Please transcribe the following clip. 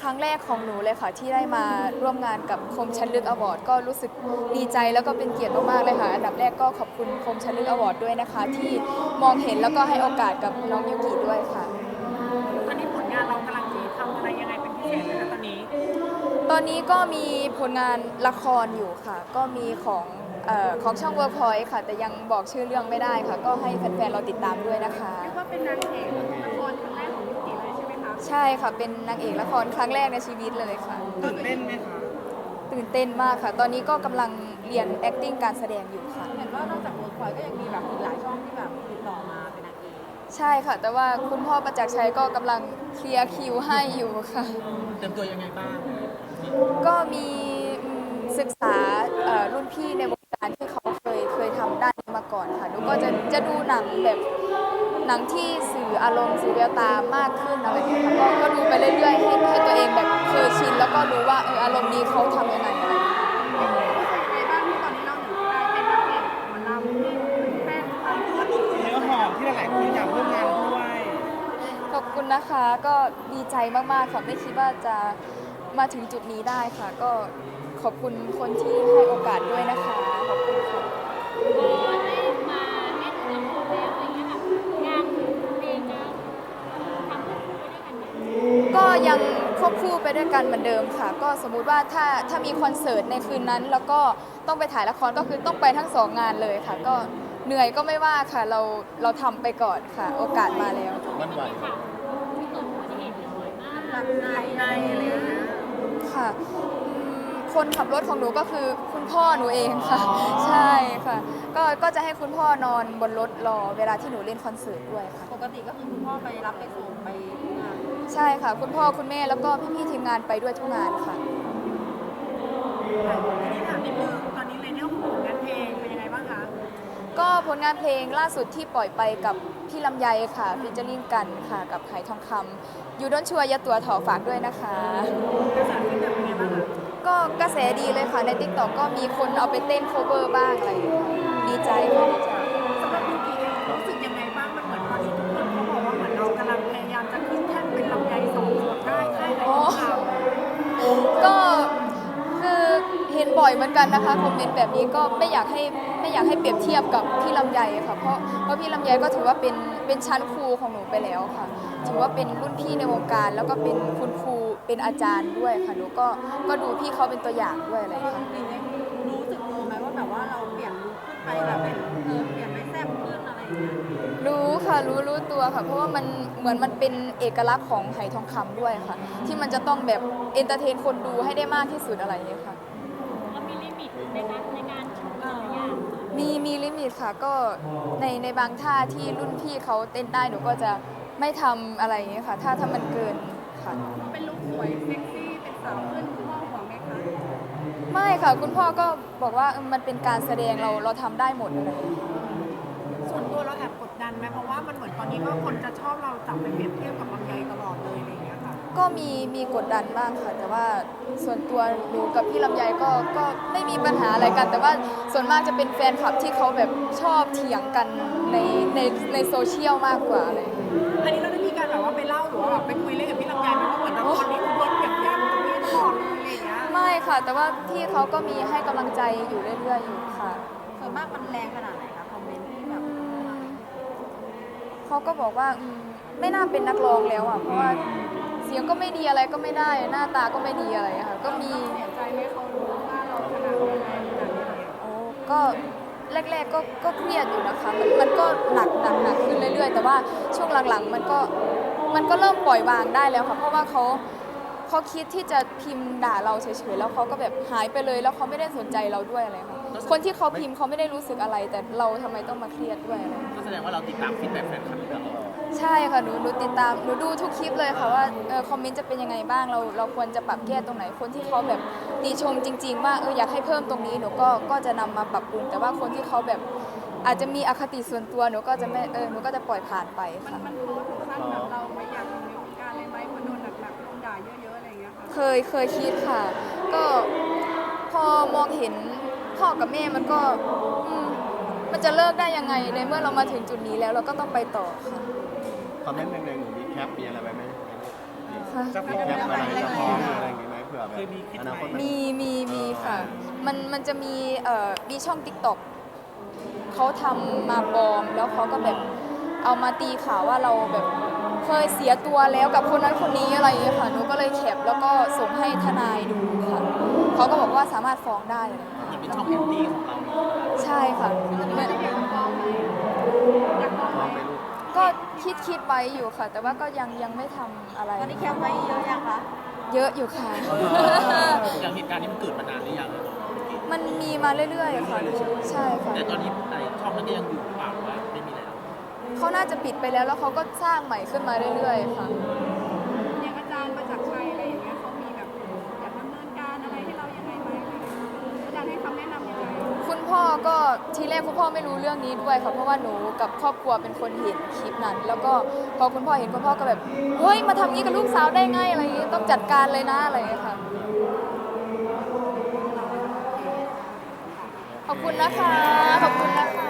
ครั้งแรกของหนูเลยค่ะที่ได้มาร่วมงานกับคมชันลึกอวอร์ดก็รู้สึกดีใจแล้วก็เป็นเกียรติมากๆเลยค่ะอันดับแรกก็ขอบคุณคมชันลึกอวอร์ดด้วยนะคะ ที่มองเห็นแล้วก็ให้โอกาสกับน้องยูกิด้วยค่ะ ตอนนี้ผลงานเรากำลังจะทำอะไรยังไงเป็นพิเศษไหมคะตอนนี้ ตอนนี้ก็มีผลงานละครอยู่ค่ะ ก็มีของเออของช่องเวิร์พอยค่ะ แต่ยังบอกชื่อเรื่องไม่ได้ค่ะ ก็ให้แฟนๆเราติดตามด้วยนะคะ เรียกว่าเป็นนางเอกละครครั้ง ใช่ไหมคะใช่ค่ะ เป็นนางเอกละครครั้งแรกในชีวิตเลยค่ะ ตื่นเต้นไหมคะตื่นเต้นมากค่ะ ตอนนี้ก็กำลังเรียน acting การแสดงอยู่ค่ะ เห็นว่านอกจากเวิร์กพอยก็ยังมีแบบอีกหลายช่องที่แบบติดต่อมาเป็นนางเอกใช่ค่ะ แต่ว่าคุณพ่อประจักษ์ชัยก็กำลังเคลียร์คิวให้อยู่ค่ะ เตรียมตัวยังไงบ้างก็มีอืมศึกษาเอ่อรุ่นพี่ในวงการที่เขาเคยเคยทำด้านนี้มาก่อนค่ะหนูก็จะจะดูหนังแบบ หนังที่สื่ออารมณ์สื่อแววตามากขึ้นอะไรอย่างเงี้ยค่ะก็ก็ดูไปเรื่อยๆให้ให้ตัวเองแบบเคยชินแล้วก็รู้ว่าเอออารมณ์นี้เขาทำยังไงอะไรอย่างเงี้ยในบ้างที่ตอนนี้เราหนึ่งได้เป็นนางเอกหมาลำที่แป้งทำตัวนี้เนื้อหอมที่หลายๆคนอยากร่วมงานด้วยขอบคุณนะคะก็ดีใจมาก ๆ ค่ะ ไม่คิดว่าจะมาถึงจุดนี้ได้ค่ะ ก็ขอบคุณคนที่ให้โอกาสด้วยนะคะ ขอบคุณค่ะ ไปด้วยกันเหมือนเดิมค่ะ ก็สมมุติว่าถ้าถ้ามีคอนเสิร์ตในคืนนั้น แล้วก็ต้องไปถ่ายละครก็คือต้องไปทั้งสองงานเลยค่ะ ก็เหนื่อยก็ไม่ว่าค่ะเราเราทำไปก่อนค่ะ โอกาสมาแล้ว มันไหวค่ะที่เกิดอุบัติเหตุบ่อยมากหลับในในอะไรอย่างเงี้ยค่ะอืมคนขับรถของหนูก็คือคุณพ่อหนูเองค่ะ ใช่ค่ะ ก็ก็จะให้คุณพ่อนอนบนรถรอเวลาที่หนูเล่นคอนเสิร์ตด้วยค่ะ ปกติก็คือคุณพ่อไปรับไปส่งไปทุกงาน ใช่ค่ะ คุณพ่อคุณแม่แล้วก็พี่ๆทีมงานไปด้วยทุกงานค่ะทีนี้ถามนิดนึงตอนนี้ในเรื่องของผลงานเพลงเป็นยังไงบ้างคะก็ผลงานเพลงล่าสุดที่ปล่อยไปกับพี่ลำไยค่ะฟิชเจอริงกันค่ะกับไหทองคำอยู่ด้นชัวร์อยาตัวถอฝากด้วยนะคะ กระแสฟีดแบ็กเป็นยังไงบ้างคะก็กระแสดีเลยค่ะใน t ิ k t o k ก็มีคนเอาไปเต้น cover บ้างอะไรอย่างเงี้ย เห็นบ่อยเหมือนกันนะคะคอมเมนต์แบบนี้ก็ไม่อยากให้ไม่อยากให้เปรียบเทียบกับพี่ลำไยค่ะเพราะเพราะพี่ลำไยก็ถือว่าเป็นเป็นชั้นครูของหนูไปแล้วค่ะ ถือว่าเป็นรุ่นพี่ในวงการ แล้วก็เป็นคุณครูเป็นอาจารย์ด้วยค่ะหนูก็ก็ดูพี่เขาเป็นตัวอย่างด้วยอะไรอย่างเงี้ยค่ะปีนี้รู้สึกตัวไหมว่าแบบว่าเราเปลี่ยนลุคขึ้นไปแบบเป็นเออเปลี่ยนไม่แซ่บขึ้นอะไรอย่างเงี้ยรู้ค่ะรู้รู้ตัวค่ะ เพราะว่ามันเหมือนมันเป็นเอกลักษณ์ของไหทองคำด้วยค่ะ ที่มันจะต้องแบบเอนเตอร์เทนคนดูให้ได้มากที่สุดอะไรอย่างเงี้ยค่ะแล้วมีลิมิต ในการในการโชว์แต่ละอย่างมีมีลิมิตค่ะ ก็ในในบางท่าที่รุ่นพี่เขาเต้นได้หนูก็จะไม่ทำอะไรอย่างเงี้ยค่ะ ถ้าถ้ามันเกินค่ะ เป็นลุคสวยเซ็กซี่เป็นสาวขึ้นคุณพ่อห่วงไหมคะไม่ค่ะ คุณพ่อก็บอกว่าเออมันเป็นการแสดงเราเราทำได้หมดอะไรอย่างเงี้ยส่วนตัวเราแอบกดดันไหมเพราะว่ามันเหมือนตอนนี้ก็คนจะชอบเราจับไปเปรียบเทียบกับลำไยตลอดเลยอะไรอย่างเงี้ยค่ะ ก็มีมีกดดันบ้างค่ะแต่ว่าส่วนตัวหนูกับพี่ลำไยก็ก็ไม่มีปัญหาอะไรกัน แต่ว่าส่วนมากจะเป็นแฟนคลับที่เขาแบบชอบเถียงกันในในในโซเชียลมากกว่าอะไรอย่างเงี้ยอันนี้เราได้มีการแบบว่าไปเล่าหรือว่าแบบไปคุยเล่นกับพี่ลำไยไหมว่าเหมือนตอนนี้คุณโดนเปรียบเทียบกับพี่ตลอดเลยอะไรอย่างเงี้ยไม่ค่ะ แต่ว่าพี่เขาก็มีให้กำลังใจอยู่เรื่อยๆอยู่ค่ะ ส่วนมากมันแรงขนาดไหนคะคอมเมนต์ที่แบบเขาก็บอกว่าอืมไม่น่าเป็นนักร้องแล้วอะเพราะว่า เสียงก็ไม่ดีอะไรก็ไม่ได้ หน้าตาก็ไม่ดีอะไรอะค่ะก็มีเสียใจไหมเขารู้ว่าเราขนาดนี้ขนาดนี้โอ้ก็แรกๆก็ก็เครียดอยู่นะคะมันมันก็หนักหนักหนักขึ้นเรื่อยๆ แต่ว่าช่วงหลังๆ มันก็มันก็เริ่มปล่อยวางได้แล้วค่ะเพราะว่าเขาเขาคิดที่จะพิมพ์ด่าเราเฉยๆแล้วเขาก็แบบหายไปเลยแล้วเขาไม่ได้สนใจเราด้วยอะไรค่ะคนที่เขาพิมพ์เขาไม่ได้รู้สึกอะไร แต่เราทำไมต้องมาเครียดด้วยอะไร ก็แสดงว่าเราติดตามฟีดแบ็กแฟนคลับอยู่ตลอด ใช่ค่ะหนูหนูติดตามหนูดูทุกคลิปเลยค่ะว่าเออคอมเมนต์จะเป็นยังไงบ้างเราเราควรจะปรับแก้ตรงไหนคนที่เขาแบบติชมจริง ๆ ว่าเอออยากให้เพิ่มตรงนี้หนูก็ก็จะนำมาปรับปรุง แต่ว่าคนที่เขาแบบอาจจะมีอคติส่วนตัวหนูก็จะไม่เออหนูก็จะปล่อยผ่านไปค่ะมันรู้ถึงขั้นแบบเราไม่อยากอยู่ในวงการเลยไหมเพราะโดนหนักๆโดนด่าเยอะๆอะไรอย่างเงี้ยค่ะเคยเคยคิดค่ะ ก็พอมองเห็นพ่อกับแม่มันก็อืมมันจะเลิกได้ยังไงในเมื่อเรามาถึงจุดนี้แล้วเราก็ต้องไปต่อค่ะ คอมเมนต์หนึ่งๆหนูมีแคปมีอะไรไว้ไหมค่ะค่ะ จะฟ้องแคปอะอะไรไรจะจะฟ้ฟ้อองงอะไรอย่างงี้ไหมเผื่อแบบเคยมีคิดไหมอนาคตมันมีมีมีค่ะ มันมันจะมีเอ่อมีช่อง t ิ k t o k เขาทำมาปลอม แล้วเขาก็แบบเอามาตีข่าวว่าเราแบบเคยเสียตัวแล้วกับคนนั้นคนนี้อะไรอย่างเงี้ยค่ะหนูก็เลยแคปแล้วก็ส่งให้ทนายดูค่ะเขาก็บอกว่าสามารถฟ้องได้เลยเหมือนเป็นช่องแอนตี้ของเราเนอะใช่ กก็คิดคิดไว้อยู่ค่ะ แต่ว่าก็ยังยังไม่ทำอะไร ตอนนี้แคปไว้เยอะยังคะเยอะอยู่ค่ะ อย่างเหตุการณ์นี้มันเกิดมานานหรือยัง มันมีมาเรื่อยๆค่ะใช่ค่ะแต่ตอนนี้ไอ้ช่องนั้นก็ยังอยู่หรือเปล่าหรือว่าไม่มีแล้ว เขาน่าจะปิดไปแล้วแล้วเขาก็สร้างใหม่ขึ้นมาเรื่อยๆค่ะ ทีแรกคุณพ่อไม่รู้เรื่องนี้ด้วยค่ะเพราะว่าหนูกับครอบครัวเป็นคนเห็นคลิปนั้น แล้วก็พอคุณพ่อเห็นคุณพ่อก็แบบเฮ้ยมาทำงี้กับลูกสาวได้ไงอะไรอย่างงี้ต้องจัดการเลยนะอะไรอย่างเงี้ยค่ะขอบคุณนะคะ